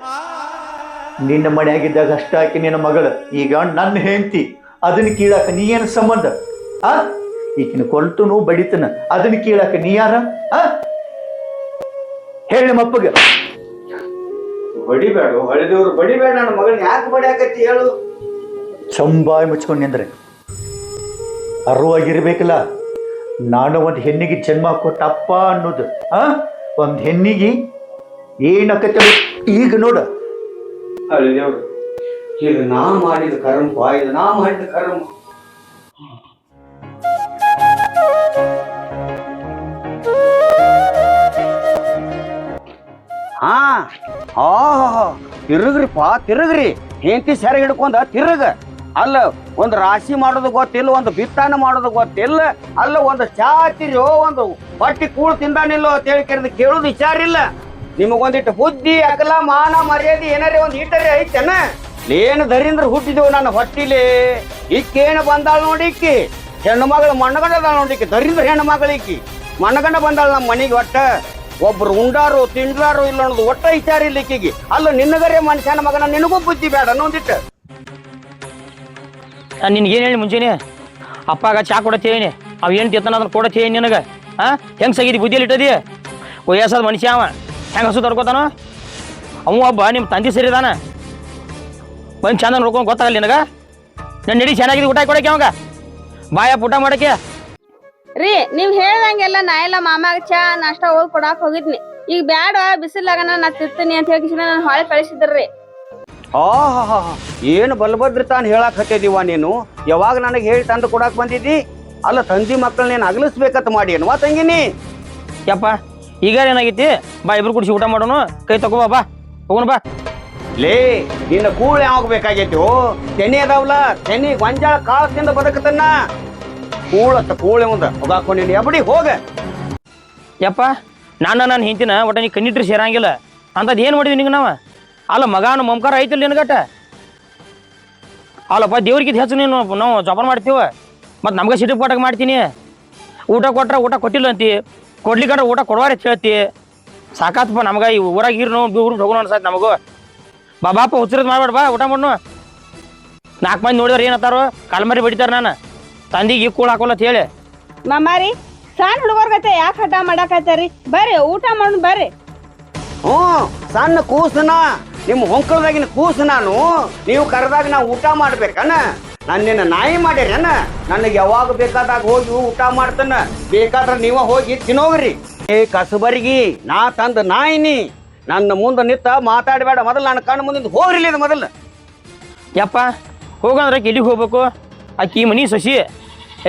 ನಿನ್ನ ಮನೆಯಾಗಿದ್ದಾಗ ಅಷ್ಟ ಹಾಕಿ ನಿನ್ನ ಮಗಳ. ಈಗ ನನ್ನ ಹೆಂಡತಿ. ಅದನ್ನ ಕೀಳಾಕ ನೀ ಏನು ಸಂಬಂಧ? ಆ? ಈಕಿನ ಕೊಲ್ತುನು ಬಡಿತನ. ಅದನ್ನ ಕೀಳಾಕ ನೀ ಯಾರ? ಆ? ಹೇಳಿ ನಿಮ್ಮಪ್ಪಗ ಬಡಿಬೇಡ ಹೊಳೆದೇವ್ರು ಬಡಿಬೇಡ ನನ್ನ ಮಗಳನ್ನ ಯಾಕೆ ಬಡಿಯಾಕತ್ತಿ ಹೇಳು. ಚಂಬಾಯಿ ಮುಚ್ಕೊಂಡು ನಿಂದ್ರೆ. ಅರ್ವಾಗಿರ್ಬೇಕಲ್ಲ ನಾನು ಒಂದು ಹೆಣ್ಣಿಗೆ ಜನ್ಮ ಕೊಟ್ಟಪ್ಪ ಅನ್ನೋದು ಆ? ಒಂದು ಹೆಣ್ಣಿಗೆ ಏನಕ್ಕತ್ತ ಈಗ ನೋಡ. ಹಳೆದೇವ್ರು ಈಗ ನಾ ಮಾಡಿದ ಕರ್ಮ ಇದು ನಾ ಮಾಡಿದ ಕರ್ಮ. ಹಾ ತಿರುಗ್ರಿಪ್ಪ, ತಿರುಗ್ರಿ. ಹೆಂಡತಿ ಸೆರೆ ಹಿಡ್ಕೊಂಡ ತಿರುಗ. ಅಲ್ಲ, ಒಂದು ರಾಶಿ ಮಾಡೋದು ಗೊತ್ತಿಲ್ಲ, ಒಂದು ಬಿತ್ತಾನ ಮಾಡೋದು ಗೊತ್ತಿಲ್ಲ. ಅಲ್ಲ, ಒಂದು ಚಾ ಒಂದು ಹೊಟ್ಟಿ ಕೂಳು ತಿಂದಾನಿಲ್ಲೋ ಅಂತ ಹೇಳಿ ಕರೆದು ಕೇಳೋದು ವಿಚಾರಿಲ್ಲ ನಿಮಗೊಂದಿಟ್ಟು ಬುದ್ಧಿ, ಅಗಲ, ಮಾನ, ಮರ್ಯಾದೆ ಏನಾರೇ ಒಂದು ಇಟ್ಟರೆ ಐತೆನ? ಏನು ದರಿಂದ್ರ ಹುಟ್ಟಿದೆವು ನನ್ನ ಹೊಟ್ಟಿಲಿ? ಇಕ್ಕೇನು ಬಂದಾಳ ನೋಡಿ ಇಕ್ಕಿ. ಹೆಣ್ಣು ಮಗಳು ಮಣ್ಣಗಂಡ ನೋಡಿಕ್ಕಿ ನೋಡಿ ದರಿಂದ್ರ ಹೆಣ್ಣು ಮಗಳಿಕ್ಕಿ. ಮಣ್ಣಗಂಡ ಬಂದಾಳ ನಮ್ಮ ಮನೆಗೆ ಒಟ್ಟ. ಒಬ್ರು ಉಂಡಾರು, ತಿಂಡ್ಲಾರು ಇಲ್ಲ ಅನ್ನೋದು ಒಟ್ಟ ವಿಚಾರ ಇಲ್ಲ ಈಕಿಗೆ. ಅಲ್ಲ, ನಿನ್ನಗರೇ ಮನುಷ್ಯನ ಮಗನ ನಿನಗೂ ಬುದ್ಧಿ ಬೇಡ ಅನ್ನೋದಿಟ್ಟು ಏನು ಹೇಳಿ ಮುಂಚೆನೆ ಅಪ್ಪಾಗ ಚಾ ಕೊಡತ್ತೇನಿ ಅವ್ ಏನು ತಿತ್ತಾನ ಅದನ್ನ ಕೊಡತ್ತೇನಿ ನಿನಗೆ? ಹಾ ಹೆಂಗ್ ಸಗಿದಿ ಬುದ್ಧಿಯಲ್ಲಿ ಇಟ್ಟದಿ? ವಯಸ್ಸಾದ ಮನುಷ್ಯ ಅವ. ಹೆಂಗೆ ಹಸು ತರ್ಕೋತಾನ ಅವ ಒಬ್ಬ ನಿಮ್ಮ ತಂದೆ ಸರಿದಾನ ಬಂದು ಚಂದ ನೋಡ್ಕೊಂಡು ಗೊತ್ತಾಗಲ್ಲ ನಿನಗ? ನನ್ನ ನಡಿ ಚೆನ್ನಾಗಿದೆ ಊಟ ಕೊಡಕ್ಕೆ ಅವಾಗ. ಬಾಯ ಊಟ ಮಾಡಕ್ಕೆ. ರೀ ನೀವ್ ಹೇಳ್ದಂಗೆಲ್ಲ ನಾ ಎಲ್ಲ ಮಾಮಾಗ ಚಾ ನಾಷ್ಟ ಹೋಗಿ ಕೊಡಾಕ್ ಹೋಗಿದ್ನಿ. ಈಗ ಬ್ಯಾಡ ಬಿಸಿಲಾಗನ ನಾ ತಿರ್ತೀನಿ ಅಂತ ಹೇಳಿ ನಾನು ಹೊಳೆ ಕಳಿಸಿದ್ರಿ ಆಹಾ ಏನು ಬಲಭದ್ರ ತಾನು ಹೇಳಕ್ ಹತ್ತಿದೀವ ನೀನು? ಯಾವಾಗ ನನಗೆ ಹೇಳಿ ತಂದು ಕೊಡಾಕ್ ಬಂದಿದ್ದಿ? ಅಲ್ಲ ತಂದಿ ಮಕ್ಕಳು ನೀನು ಅಗಲಿಸ್ಬೇಕಂತ ಮಾಡಿ ಏನು ತಂಗಿನಿ? ಯಪ್ಪ ಈಗ ಏನಾಗೈತಿ? ಬಾ ಇಬ್ರು ಕುಡಿಸಿ ಊಟ ಮಾಡೋನು. ಕೈ ತಗೋ ಬಾ ಹೋಗೋಣ ಬಾ. ಲೇ ನಿನ್ನ ಕೂಳೆ ಯಾವಾಗ ಬೇಕಾಗೈತಿ ಓ ತೆನೆ ಅದಾವಲ್ಲ ತೆನಿ ಗೊಂಜಾಳ ಕಾಳು ತಿಂದ ಬದುಕತನ್ನ ಕೂಳತ್ತ ಕೂಳೆ ಮುಂದ ಹೋಗಾಕೊಂಡಿನಿ ಎಬಡಿ ಹೋಗ. ಯಪ್ಪ, ನಾನು ನಾನು ಹಿಂತಿನ ಒಟ್ಟ ನೀ ಕಣ್ಣಿಟ್ರಿ ಸೇರಂಗಿಲ್ಲ. ಅಂಥದ್ದು ಏನು ಮಾಡಿದ್ವಿ ನಿಂಗೆ ನಾವು? ಅಲ್ಲ ಮಗಾನ ಮಮಕಾರ ಐತಿಲ್ಲ ನಿನಗಟ್ಟ? ಅಲ್ಲಪ್ಪ ದೇವ್ರಿಗೆ ಹೆಚ್ಚು ನೀನು ನಾವು ಜೋಪಾನ ಮಾಡ್ತೀವ. ಮತ್ತು ನಮ್ಗೆ ಸಿಟಿ ಪಟಾಕ್ ಮಾಡ್ತೀನಿ. ಊಟ ಕೊಟ್ರೆ ಊಟ ಕೊಟ್ಟಿಲ್ಲ ಅಂತಿ. ಕೊಡ್ಲಿಕ್ಕಂದ್ರೆ ಊಟ ಕೊಡುವಾರ ಅಂತ ಹೇಳ್ತಿ. ಸಾಕಾತಪ್ಪ ನಮ್ಗೆ ಈ ಊರಾಗ ಇರು ನಾವು ಊರು ಹೋಗೋಣ ಅನ್ಸತ್ತೆ ನಮಗೂ. ಬಾ, ಬಾಪ ಹುಚ್ಚಿರೋದು ಮಾಡ್ಬೇಡ, ಬಾ, ಊಟ ಮಾಡ್ನು. ನಾಲ್ಕು ಮಂದಿ ನೋಡಿದ್ರೆ ಏನತ್ತಾರೋ ಕಾಲ್ಮರಿ ಬಡಿತಾರೆ ನಾನು. ತಂದಿಗೆ ಕೂಡ ಹಾಕೋಲ್ಲ ಅಂತ ಹೇಳಿ. ಮಾಮಾರಿ ಸಣ್ಣ ಹುಡುಗರ್ಗತೆ ಯಾಕೆ ಹಠ ಮಾಡಾಕತ್ತಾರಿ ಬರ್ರಿ ಊಟ ಮಾಡೋಣ ಬರ್ರಿ. ಹ್ಞೂ ಸಣ್ಣ ಕೂಸನ? ನಿಮ್ಮ ಹೊಂಕಳದಾಗಿನ ಕೂಸ ನಾನು? ನೀವು ಕರೆದಾಗ ನಾ ಊಟ ಮಾಡ್ಬೇಕನ? ನನ್ನ ನಿನ್ನ ನಾಯಿ ಮಾಡ್ಯಾರೇನ ನನಗೆ ಯಾವಾಗ ಬೇಕಾದಾಗ ಹೋಗಿ ಊಟ ಮಾಡ್ತಾನ? ಬೇಕಾದ್ರೆ ನೀವ ಹೋಗಿ ತಿನ್ನೋಗ್ರಿ. ಏ ಕಸಬರಿಗಿ ನಾ ತಂದ ನಾಯಿನಿ ನನ್ನ ಮುಂದೆ ನಿತ್ತ ಮಾತಾಡಬೇಡ ಮೊದಲು ನನ್ನ ಕಣ್ಣು ಮುಂದಿಂದ ಹೋಗ್ರಿಲ್ಲ ಇದು ಮೊದಲು. ಯಪ್ಪ ಹೋಗಂದ್ರೆ ಎಲ್ಲಿಗೆ ಹೋಗ್ಬೇಕು? ಆಕಿ ಮನಿ ಸಸಿ.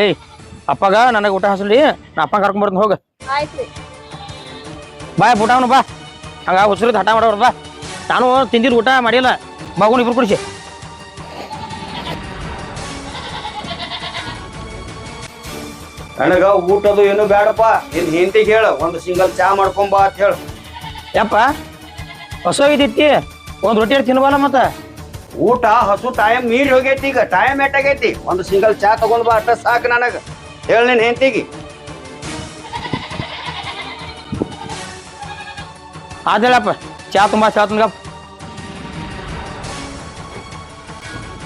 ಏಯ್ ಅಪ್ಪಗ ನನಗೆ ಊಟ ಹಸಲಿ. ನಾ ಅಪ್ಪ ಕರ್ಕೊಂಬರ್ತೀನಿ ಹೋಗ. ಆಯ್ತ್ರಿ ಬಾಯ್ ಊಟ ಅವ್ನು ಬಾ. ಹಂಗ ಹುಸುರಿದ್ ಹಠ ಮಾಡೋರು ಬಾ. ನಾನು ತಿಂದಿದ್ದು ಊಟ ಮಾಡಿಲ್ಲ. ಮಗುನ ಇಬ್ರು ಕುಡಿಸಿ. ನನಗ ಊಟದು ಏನು ಬೇಡಪ್ಪ ನಿನ್ ಹೆಂಡತಿಗೆ ಹೇಳು ಒಂದು ಸಿಂಗಲ್ ಚಾ ಮಾಡ್ಕೊಂಬಾ ಅಂತ ಹೇಳು. ಯಪ್ಪ ಹೊಸೋಗಿದ್ದಿತ್ತಿ ಒಂದು ರೊಟ್ಟಿ ತಿನ್ಬಲ್ಲ ಮತ್ತೆ? ಊಟ ಹಸು ಟೈಮ್ ಮೀರಿ ಹೋಗೈತಿ ಈಗ ಟೈಮ್ ಎಟ್ಟಾಗೈತಿ? ಒಂದು ಸಿಂಗಲ್ ಚಾ ತಗೊಂಡ್ ಬಾ ಅಷ್ಟ ಸಾಕು ನನಗ. ಹೇಳ ನಿನ್ ಹೆಂಡತಿಗೆ. ಆದೇಳಪ್ಪ ಚಾ ತುಂಬಾ ಚಾ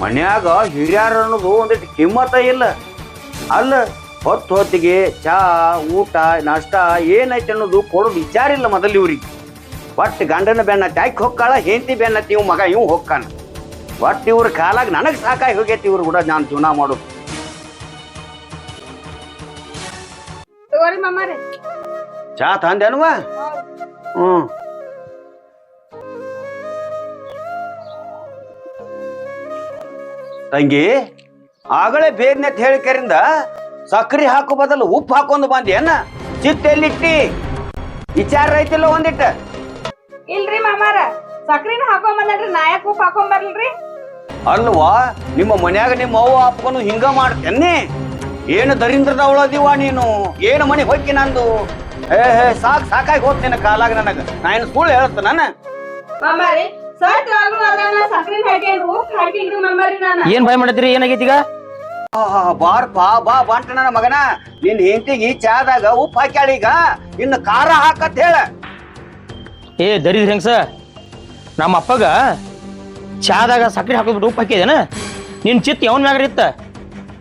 ಮನ್ಯಾಗ ಹಿರಿಯರು ಅನ್ನೋದು ಒಂದಿಟ್ಟು ಕಿಮ್ಮತ್ತ ಇಲ್ಲ. ಅಲ್ಲ ಹೊತ್ತು ಹೊತ್ತಿಗೆ ಚಾ ಊಟ ನಾಷ್ಟ ಏನೈತೆ ಅನ್ನೋದು ಕೊಡೋ ವಿಚಾರ ಇಲ್ಲ ಮೊದಲು ಇವ್ರಿಗೆ. ಒಟ್ಟು ಗಂಡನ ಬೆನ್ನ ಟ್ಯಾಕ್ ಹೊಕ್ಕಾಳ ಹೆಂಡತಿ ಬೆನ್ನ ಇವ್ ಮಗ ಇವ್ ಹೊಕ್ಕಾನ ಒಟ್ಟು ಇವ್ರ ಕಾಲಾಗ ನನಗೆ ಸಾಕಾಗಿ ಹೋಗೈತಿ ಇವ್ರು ಕೂಡ ನಾನು ಜೀವನ ಮಾಡು ತಗೋರಿ ಮಾಮಾರಿ ಚಾ ತಂದೇನುವ ಹ್ಞೂ ತಂಗಿ ಆಗಲೇ ಬೇರ್ನೆ ಹೇಳಿಕರಿಂದ ಸಕ್ರಿ ಹಾಕು ಬದಲು ಉಪ್ಪು ಹಾಕೊಂಡು ಬಂದೇನ ಚಿತ್ತ ಎಲ್ಲಿಟ್ಟಿ ವಿಚಾರ ಐತಿಲ್ಲ ಒಂದಿಟ್ಟ. ಇಲ್ರಿ ಮಾಮಾರ ಸಕ್ರಿನ ಹಾಕೊಂಬಂದ್ರಿ ನಾಯಕ ಉಪ್ಪು ಹಾಕೊಂಡ್ ಬರ್ಲ್ರಿ? ಅಲ್ವಾ ನಿಮ್ಮ ಮನ್ಯಾಗ ನಿಮ್ಮ ಅವ್ವ ಅಪ್ಪನು ಹಿಂಗ ಮಾಡ್ತೇನೆ ಏನು ದರಿಂದ್ರದವಳದಿವ ನೀನು? ಏನು ಮನೆ ಹೋಗಿ ನಂದು? ಏ ಹೇ ಸಾಕ್ ಸಾಕಾಗಿ ಹೋಗ್ತೇನೆ ಕಾಲಾಗ ನನಗ. ನಾ ಏನು ಸುಳ್ಳು ಹೇಳ್ತ ನಾನು? ಏನ್ ಭಯ ಮಾಡತ್ರಿ ಏನಾಗೈತಿ ಈಗ? ಬಾ ಬಾರ್ಪ ಬಾ ಬಂಟ ನನ್ನ ಮಗನ. ನಿನ್ ಹೆಂಡತಿಗೆ ಚಾದಾಗ ಉಪ್ಪು ಹಾಕ್ಯಾಳ ಈಗ. ಇನ್ನು ಖಾರ ಹಾಕತ್ ಹೇಳ. ಏ ದರಿದ್ರ ಹೆಂಗ್ಸ? ನಮ್ಮ ಅಪ್ಪಗ ಚಾದಾಗ ಸಕ್ಕರೆ ಹಾಕೋದ್ಬಿಟ್ಟು ಉಪ್ಪು ಹಾಕಿದೇನ ನಿನ್ನ ಚಿತ್ತ ಯಾವನ್ ಮ್ಯಾಗ್ರಿ ಇತ್ತ?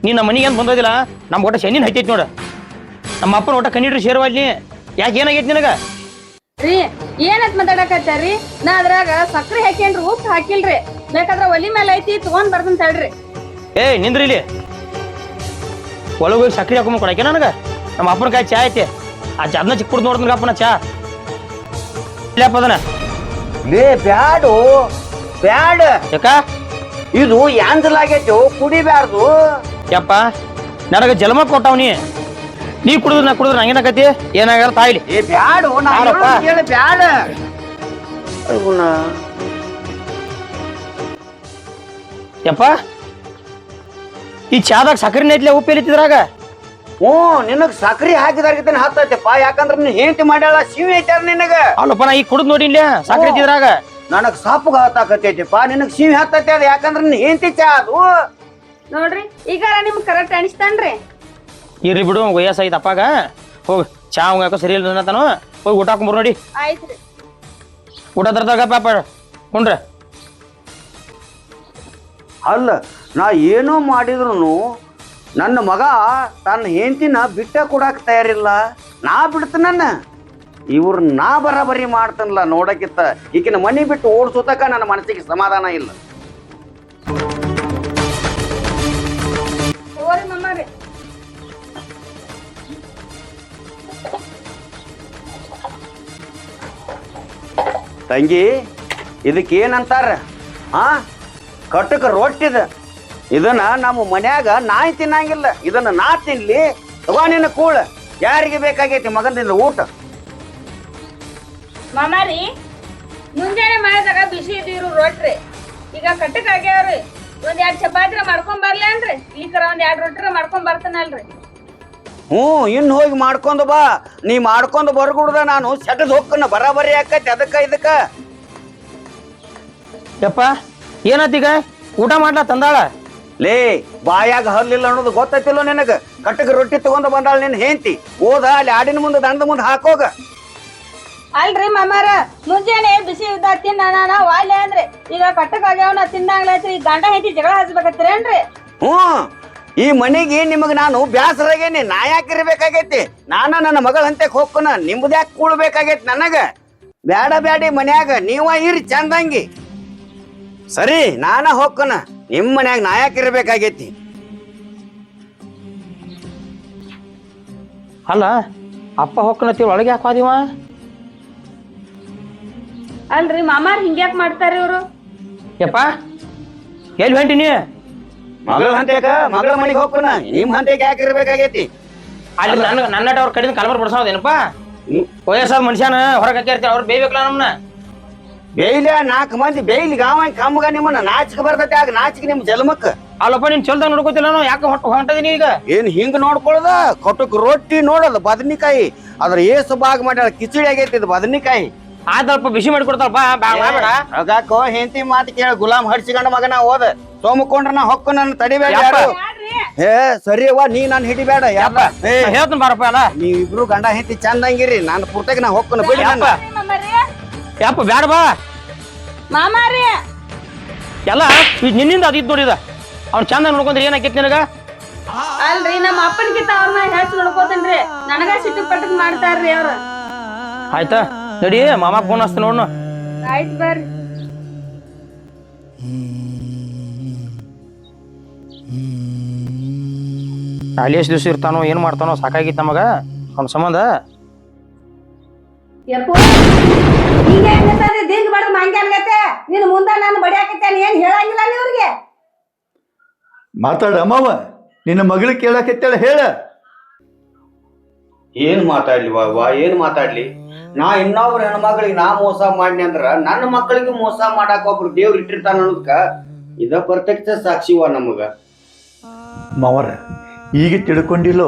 ನೀನು ನಮ್ಮ ಮನಿಗೆ ಏನು ಬಂದೋದಿಲ್ಲ? ನಮ್ಮ ಒಟ್ಟ ಶನಿನ ಹೈತೈತಿ ನೋಡ. ನಮ್ಮ ಅಪ್ಪನ ಒಟ್ಟ ಕಣ್ಣಿಡ್ರಿ ಶೇರ್ವಾಗಿ ಯಾಕೆ ಏನಾಗೈತಿ ನಿನಗ? ರೀ ಏನಂತ ಮಾತಾಡಕತ್ತಾರಿ? ನಾ ಅದ್ರಾಗ ಸಕ್ರಿ ಹಾಕೇನ್ರಿ ಉಪ್ಪು ಹಾಕಿಲ್ರಿ. ಬೇಕಾದ್ರ ಒಲಿ ಮೇಲೆ ಐತಿ ತಗೊಂಡ್ ಬರ್ತಂತ ಹೇಳ್ರಿ ಏ ನಿಂದ್ರಿ ಇಲ್ಲಿ. ಒಳಗೋಗಿ ಸಕ್ಕರೆ ಹಾಕೊಂಬ ಕೊಡಕ್ಕೆ ನನಗ? ನಮ್ಮ ಅಪ್ಪನ ಕಾಯಿ ಚಾ ಐತಿ. ಆ ಚಾದ್ನ ಚಿಕ್ಕ ಕುಡ್ದು ನೋಡ್ತೀನಿ ಅಪ್ಪನ ಚಾ. ಇಲ್ಲಪ್ಪ ಅದನ್ನ. ಲೇ ಬ್ಯಾಡು. ಬ್ಯಾಡ. ಯಾಕ? ಇದು ಯಾಂದಲಾಗೈತಿ ಕುಡಿಬ್ಯಾರ್ದು ಯಪ್ಪ ನನಗ ಜನ್ಮ ಕೊಟ್ಟವ್ ನೀ. ಕುಡಿದ್ರು ನಾ ಕುಡಿದ್ರು ನಂಗೇನಾಗತಿ ಏನಾಗಲ್ಲ ತಾಯಿಲಿ. ಏ ಬ್ಯಾಡು ನಾ ಬ್ಯಾಡ. ಯಪ್ಪ ಈ ಚಾದಾಗ ಸಕ್ಕರೆ ಐತ್ಲೆ ಉಪ್ಪು ಓ ಹ್ಞೂ ನಿನಗ್ ಸಕ್ರಿ ಹಾಕಿದಾರ್ಗಿತನ ಹತ್ತೈತೆಪ್ಪ ಯಾಕಂದ್ರ ನೀನ್ ಹೆಂಡತಿ ಮಾಡ್ಯಾಳ ಸಿವಿ ಐತಾರ ನಿನಗ. ಅಲ್ಲಪ್ಪ ನಾ ಈಗ ಕುಡಿದ್ ನೋಡಿ ಇಲ್ಲ ಸಕ್ಕರೆ ಐತಿದ್ರಾಗ ನನಗ್ ಸಾಪುಗ ಹತ್ತಾಕತೈತಿಪ್ಪ ನಿನಗ್ ಶಿವ ಹತ್ತೈತಿ ಅದ ಯಾಕಂದ್ರ ನೀನ್ ಹೆಂಡತಿ ಚಾ ಅದು. ನೋಡ್ರಿ ಈಗ ನಿಮ್ಗೆ ಕರೆಕ್ಟ್ ಅನಿಸ್ತಾನ್ರಿ. ಇರ್ರಿ ಬಿಡು ವಯಸ್ಸು ಐತೆ ಅಪ್ಪಾಗ. ಹೋಗಿ ಚಾ ಅವಂಗ ಯಾಕೋ ಸರಿ ಇಲ್ಲ ತಾನು ಹೋಗಿ ಊಟ ಹಾಕೊಂಬರು ನೋಡಿ. ಆಯ್ತ್ರಿ. ಊಟ ತರ್ದಾಗ ಪಾಪ. ಕುಂಡ್ರೆ. ಅಲ್ಲ ನಾ ಏನೋ ಮಾಡಿದ್ರು ನನ್ನ ಮಗ ತನ್ನ ಹೆಂಡತಿನ ಬಿಟ್ಟ ಕೊಡಾಕ ತಯಾರಿಲ್ಲ. ನಾ ಬಿಡ್ತನನ್ನ ಇವ್ರ ನಾ ಬರಾಬರಿ ಮಾಡ್ತನಲ್ಲ ನೋಡಕ್ಕಿತ್ತ ಈಕಿನ ಮನೆ ಬಿಟ್ಟು ಓಡಿಸೋತಕ ನನ್ನ ಮನಸ್ಸಿಗೆ ಸಮಾಧಾನ ಇಲ್ಲ. ತಂಗಿ ಇದಕ್ಕೆ ಏನಂತಾರ ಹಾ ಕಟ್ಟಕ ರೊಟ್ಟಿದ. ಇದನ್ನ ನಮ್ಮ ಮನ್ಯಾಗ ನಾಯಿ ತಿನ್ನಂಗಿಲ್ಲ. ಇದನ್ನ ನಾ ತಿನ್ಲಿ. ತಗೋ ನಿನ್ನ ಕೂಳ. ಯಾರಿಗೆ ಬೇಕಾಗೈತಿ ಮಗನಿಂದ ಊಟ? ಮಾಮಾರಿ ಮುಂಜಾನೆ ಮಾಡಿದಾಗ ಬಿಸಿ ಇದ್ದೀರು ರೊಟ್ರಿ. ಈಗ ಕಟ್ಟಕ್ ಆಗ್ಯಾವ್ರಿ. ಒಂದ್ ಎರಡ್ ಚಪಾತಿ ಮಾಡ್ಕೊಂಡ್ ಬರ್ಲೇನ್ರಿ ಈಕರ ಒಂದ್ ಎರಡ್ ರೊಟ್ರಿ ಮಾಡ್ಕೊಂಡ್ ಬರ್ತಾನಲ್ರಿ. ಹ್ಞೂ ಇನ್ನು ಹೋಗಿ ಮಾಡ್ಕೊಂಡು ಬಾ. ನೀ ಮಾಡ್ಕೊಂಡು ಬರ್ಗುಡ್ದ ನಾನು ಸೆಟದ್ ಹೋಗ್ಕನ ಬರಾಬರಿ ಆಕೈತಿ ಅದಕ್ಕ ಇದಕ್ಕ. ಯಪ್ಪ ಏನತ್ತೀಗ ಊಟ ಮಾಡ್ಲಾ ತಂದಾಳ? ಲೇ ಬಾಯಾಗ ಹಲ್ಲಿಲ್ಲ ಅನ್ನೋದು ಗೊತ್ತೈತಿಲ್ಲ ನಿನಗ? ಕಟ್ಟಕ ರೊಟ್ಟಿ ತಗೊಂಡು ಬಂದಾಳ ನಿನ್ ಹೆಂಡತಿ. ಓದ ಅಲ್ಲಿ ಆಡಿನ ಮುಂದೆ ದಂಡ ಮುಂದೆ ಹಾಕೋಗ. ಅಲ್ರಿ ಮಾಮಾರ ಮುಂಜಾನೆ ಬಿಸಿ ಇದ್ದ ತಿನ್ನ ನಾನ ವಾಲೆ ಅಂದ್ರೆ. ಈಗ ಕಟ್ಟಕ್ ಆಗ್ಯಾವನ ತಿಂದಂಗ್ಲೈತ್ರಿ ಈ ಗಂಡ ಹೆಂಡತಿ ಜಗಳ ಹಚ್ಬೇಕತ್ತೀರೇನ್ರಿ ಹ್ಞೂ. ಈ ಮನೆಗೆ ನಿಮಗ್ ನಾನು ಬ್ಯಾಸರಾಗೇನಿ ನಾ ಯಾಕೆ ಇರ್ಬೇಕಾಗೈತಿ ನಾನ ನನ್ನ ಮಗಳ ಹಂತಕ್ ಹೋಗ್ಕೊನ ನಿಮ್ದು ಯಾಕೆ ನನಗೆ ನನಗ? ಬ್ಯಾಡ ಬ್ಯಾಡಿ ಮನ್ಯಾಗ ನೀವ ಇರಿ ಚಂದಂಗಿ. ಸರಿ ನಾನ ಹೋಗ್ಕೊನ. ನಿಮ್ ಮನ್ಯಾಗ ನಾ ಯಾಕೆ ಇರ್ಬೇಕಾಗೈತಿ ಅಲ್ಲ ಅಪ್ಪ ಹೊಕ್ಕನತ್ತಿ ಒಳಗೆ ಯಾಕೆ ಹೋದಿವ? ಅಲ್ರಿ ಮಾಮಾರ್ ಹಿಂಗ್ಯಾಕ್ ಮಾಡ್ತಾರ ಇವ್ರು? ಯಪ್ಪ ಎಲ್ಲಿ ಹೊಂಟಿನಿ ಮಗಳ ಹಂತೇಕ ಮಗಳ ಮನೆಗೆ ಹೋಗ್ಕೊನ ನಿಮ್ ಹಂತೇಕ ಯಾಕೆ ಇರ್ಬೇಕಾಗೈತಿ? ಅಲ್ಲಿ ನನ್ನ ನನ್ನಟ ಅವ್ರ ಕಡೆಯಿಂದ ಕಲಬರ್ ಬಡ್ಸೋದೇನಪ್ಪ ವಯಸ್ಸಾದ ಮನುಷ್ಯನ ಹೊರಗೆ ಹಾಕಿರ್ತೀನಿ ಅವ್ರು ಬೇಯ್ಬೇಕಲ್ಲ ನಮ್ಮನ್ನ ಬೇಯ್ಲ ನಾಲ್ಕು ಮಂದಿ ಬೇಯ್ಲಿ ಗಾವ ಕಮ್ಮಗ ನಿಮ್ಮನ್ನ ನಾಚಿಕೆ ಬರ್ತೈತೆ ಆಗ ನಾಚಿಕೆ ನಿಮ್ ಜನ್ಮಕ್ಕ ಅಲ್ಲಪ್ಪ ನೀನ್ ಚಲ್ದ ನೋಡ್ಕೋತಿಲ್ಲ ನಾವು ಯಾಕೆ ಹೊಟ್ಟು ಹೊಂಟದೀನಿ ಈಗ? ಏನ್ ಹಿಂಗ್ ನೋಡ್ಕೊಳ್ದ? ಕೊಟ್ಟಕ್ ರೊಟ್ಟಿ ನೋಡೋದು ಬದನಿಕಾಯಿ. ಅದ್ರ ಏಸು ಬಾಗ್ ಮಾಡ್ಯಾಳ ಕಿಚಡಿ ಆಗೈತಿ ಇದು ಬದನಿಕಾಯಿ. ಆಯ್ತಲ್ಪ ಬಿಸಿ ಮಾಡಿ ಕೊಡ್ತಾರಪ್ಪ ಬೇಡ ಹಾಗಾಕೋ ಹೆಂಡತಿ ಮಾತು ಕೇಳ. ಗುಲಾಮ್ ಹಡ್ಸಿಕೊಂಡ ಮಗನ ಹೋದ ಸೋಮಕೊಂಡ್ರ ನಾ ಹೊಕ್ಕು ನನ್ನ ತಡಿಬೇಡ ಯಪ್ಪ. ಯಾರು. ಏ ಸರಿ ಅವ್ವ ನೀ ನಾನು ಹಿಡಿಬೇಡ ಯಪ್ಪ. ಏ ಹೇಳ್ತೀನಿ ಬಾರಪ್ಪ ಅಲ್ಲ ನೀವಿಬ್ರು ಗಂಡ ಹೆಂಡತಿ ಚಂದಂಗಿರಿ. ನನ್ನ ಪುರ್ತಕ್ಕೆ ನಾ ಹೊಕ್ಕನ ಬಿಡಿ. ಮಾಮಾರಿ? ಯಪ್ಪ ಬ್ಯಾಡ ಬಾ. ಮಾಮಾರಿ? ಎಲ್ಲ ಇದ್ ನಿನ್ನಿಂದ ಅದಿದ್ ನೋಡಿದ. ಅವ್ನು ಚಂದ ನೋಡ್ಕೊಂಡ್ರೆ ಏನಾಗಿತ್ತು ನಿನಗ? ಅಲ್ರಿ ನಮ್ಮ ಅಪ್ಪನ್ಕಿಂತ ಅವ್ರನ್ನ ಹೆಚ್ಚು ನೋಡ್ಕೋತೇನ್ರಿ. ನನಗ ಸಿಟ್ಟು ಪಟ್ಟಕ್ ಮಾಡ್ತಾರ್ರಿ ಅವ್ರ. ಆಯ್ತಾ? ನಡಿ ಮಾಮ ಫೋನ್ ಹಸ್ತ ನೋಡ್ನು ಆಯ್ತ್ ಬರ್ರಿ. ಅಲ್ಲಿ ಎಷ್ಟು ದಿವಸ ಇರ್ತಾನೋ ಏನ್ ಮಾಡ್ತಾನೋ ಸಾಕಾಗಿತ್ತು ನಮಗ ಅವ್ನ ಸಂಬಂಧ? ಯಪ್ಪು ಹಿಂಗೆ ಹೆಂಗಂತಂದ್ರೆ ದಿಂಗ್ ಬಡ್ದು ಮಂಗೆ ಅನ್ಗತ್ತೆ. ನೀನು ಮುಂದೆ ನಾನು ಬಡಿಯಾಕತ್ತೇನೆ ಏನು ಹೇಳಂಗಿಲ್ಲ ನೀ ಇವ್ರಿಗೆ? ಮಾತಾಡ ಅಮ್ಮವ ನಿನ್ನ ಮಗಳು ಕೇಳಕತ್ತೇಳ ಹೇಳ. ಏನ್ ಮಾತಾಡ್ಲಿ ವಾ ಏನ್ ಮಾತಾಡ್ಲಿ? ನಾ ಇನ್ನೊಬ್ರ ಹೆಣ್ಮಕ್ಳಿಗೆ ನಾ ಮೋಸ ಮಾಡಿನಿ ಅಂದ್ರ ನನ್ನ ಮಕ್ಕಳಿಗೆ ಮೋಸ ಮಾಡಾಕ ಒಬ್ರು ದೇವ್ರು ಇಟ್ಟಿರ್ತಾನ ಅನ್ನೋದಕ್ಕ ಇದ ಪ್ರತ್ಯಕ್ಷ ಸಾಕ್ಷಿವ ನಮಗ. ಮಾವರ, ಈಗ ತಿಳ್ಕೊಂಡಿಲ್ಲೋ,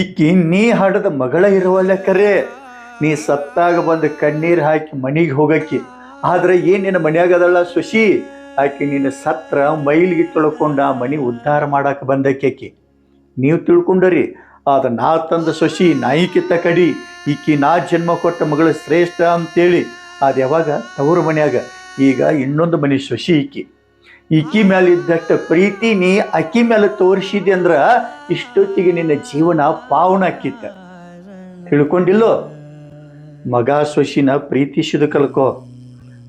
ಈಕಿ ನೀ ಹಾಡದ ಮಗಳ ಇರುವಲ್ಲ ಕರೆ, ನೀ ಸತ್ತಾಗ ಬಂದು ಕಣ್ಣೀರ್ ಹಾಕಿ ಮನೆಗೆ ಹೋಗಕಿ ಆದ್ರೆ ಏನ್ ನಿನ್ನ ಮನೆಯಾಗದಲ್ಲ ಶಶಿ? ಆಕೆ ನಿನ್ನ ಸತ್ರ ಮೈಲಿಗೆ ತೊಳ್ಕೊಂಡು ಆ ಮನೆ ಉದ್ಧಾರ ಮಾಡಾಕ ಬಂದಕ್ಕೆ ನೀವು ತಿಳ್ಕೊಂಡರಿ ಆದ ನಾ ತಂದ ಸೊಸಿ ನಾಯಿಕಿತ್ತ ಕಡಿ, ಈಕಿ ನಾ ಜನ್ಮ ಕೊಟ್ಟ ಮಗಳು ಶ್ರೇಷ್ಠ ಅಂತೇಳಿ. ಅದು ಯಾವಾಗ? ತವರು ಮನ್ಯಾಗ. ಈಗ ಇನ್ನೊಂದು ಮನೆ ಸೊಸಿ ಈಕಿ. ಈಕಿ ಮೇಲೆ ಇದ್ದಷ್ಟ ಪ್ರೀತಿ ನೀ ಅಕ್ಕಿ ಮೇಲೆ ತೋರಿಸಿದೆ ಅಂದ್ರ ಇಷ್ಟೊತ್ತಿಗೆ ನಿನ್ನ ಜೀವನ ಪಾವನ ಆಕಿತ್ತ. ತಿಳ್ಕೊಂಡಿಲ್ಲೋ? ಮಗ ಸೊಸಿನ ಪ್ರೀತಿಸಿದ ಕಲ್ಕೋ.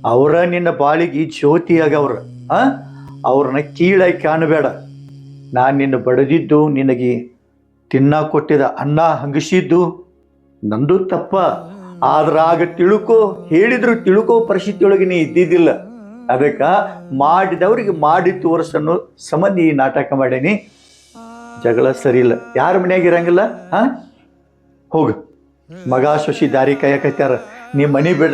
ಅವರ ನಿನ್ನ ಬಾಳಿಗೆ ಜ್ಯೋತಿ ಆಗವ್ರ. ಆ? ಅವ್ರನ್ನ ಕೀಳಾಗಿ ಕಾಣಬೇಡ. ನಾನು ನಿನ್ನ ಬಡದಿದ್ದು ನಿನಗೆ ತಿನ್ನ ಕೊಟ್ಟಿದ ಅನ್ನ ಹಂಗಿಸಿದ್ದು, ನಂದು ತಪ್ಪ. ಆದ್ರಾಗ ತಿಳ್ಕೋ, ಹೇಳಿದ್ರು ತಿಳುಕೋ ಪರಿಸ್ಥಿತಿ ಒಳಗೆ ನೀ ಇದ್ದಿದ್ದಿಲ್ಲ. ಅದಕ್ಕ ಮಾಡಿದವ್ರಿಗೆ ಮಾಡಿ ತೋರಿಸನ್ನು ಸಂಬಂಧಿ ಈ ನಾಟಕ ಮಾಡೇನಿ. ಜಗಳ ಸರಿ ಇಲ್ಲ ಯಾರ ಮನ್ಯಾಗ ಇರಂಗಿಲ್ಲ? ಹಾ? ಹೋಗು. ಮಗ ಶಶಿ ದಾರಿ ಕಾಯಕತ್ಯಾರ. ನೀ ಮನೆ ಬಿಡ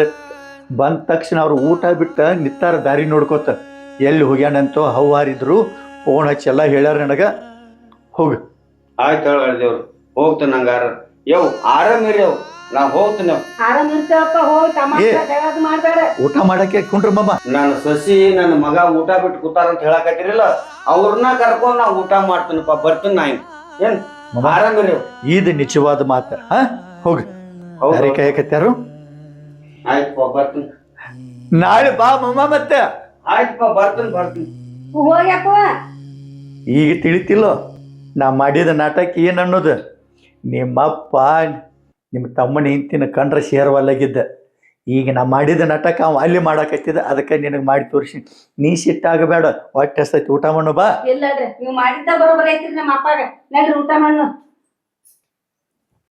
ಬಂದ ತಕ್ಷಣ ಅವ್ರು ಊಟ ಬಿಟ್ಟ ನಿತ್ತಾರ ದಾರಿ ನೋಡ್ಕೋತ. ಎಲ್ಲಿ ಹೋಗ್ಯಾನಂತೋ ಹವ್ವಾರಿದ್ರು, ಫೋನ್ ಹಚ್ಚಿ ಎಲ್ಲ ಹೇಳ್ಯಾರ ನನಗೆ. ಹೋಗು. ಆಯ್ತು ಹೇಳ್ದೇವ್ರು ದೇವ್ರು ಹಂಗಾರ ಯವ್ ಆರಾಮಿರಿ ಯವ್ ನಾ ಹೋಗ್ತೀನಿ ಆರಾಮ್ ಇರ್ತೇವಪ್ಪ ಹೋಗಿ ತಮಾಷೆ ಏ. ಜಗಳ ಮಾಡ್ಬೇಡ. ಊಟ ಮಾಡಕ್ಕೆ ಕುಂಡ್ರ ಮಮ್ಮ ನನ್ನ ಸಸಿ ನನ್ನ ಮಗ ಊಟ ಬಿಟ್ಟು ಕೂತಾರ ಅಂತ ಹೇಳಕತ್ತಿರಲ್ಲ ಅವ್ರನ್ನ ಕರ್ಕೊಂಡು ನಾ ಊಟ ಮಾಡ್ತೀನಪ್ಪ ಬರ್ತೀನಿ ನಾ. ಏನ್? ಆರಾಮ್ ಇರ್ಯವ್ ಇದು ನಿಜವಾದ ಮಾತು. ಹಾ? ಹೋಗಿ. ಕಾಯಕತ್ಯಾರು? ಆಯ್ತಪ್ಪ ಬರ್ತೀನಿ. ನಾಳೆ ಬಾ ಮಮ್ಮ ಮತ್ತೆ. ಆಯ್ತಪ್ಪ ಬರ್ತೀನಿ ಬರ್ತೀನಿ. ಹೋಗ್ಯಪ್ಪ ಈಗ ತಿಳಿತಿಲ್ಲೋ? ನಾ ಮಾಡಿದ ನಾಟಕ ಏನು ಅನ್ನೋದು ನಿಮ್ಮಪ್ಪ, ನಿಮ್ಮ ತಮ್ಮನ ಹಿಂತಿನ ಕಂಡ್ರೆ ಶೇರ್ವಲ್ಲಾಗಿದ್ದ ಈಗ ನಾ ಮಾಡಿದ ನಾಟಕ ಅವ ಅಲ್ಲಿ ಮಾಡಾಕತ್ತಿದ, ಅದಕ್ಕೆ ನಿನಗೆ ಮಾಡಿ ತೋರಿಸಿ. ನೀ ಸಿಟ್ಟಾಗಬೇಡ ಹೊಟ್ಟೆ ಹಸ್ತೈತಿ ಊಟ ಮಾಡು ಬಾ. ಇಲ್ಲ ನೀವು ಮಾಡಿದ್ದ ಬರೋಬರ್ ಐತಿ ನಮ್ಮ ಅಪ್ಪಾಗ ನಡ್ರಿ, ಊಟ ಮಾಡು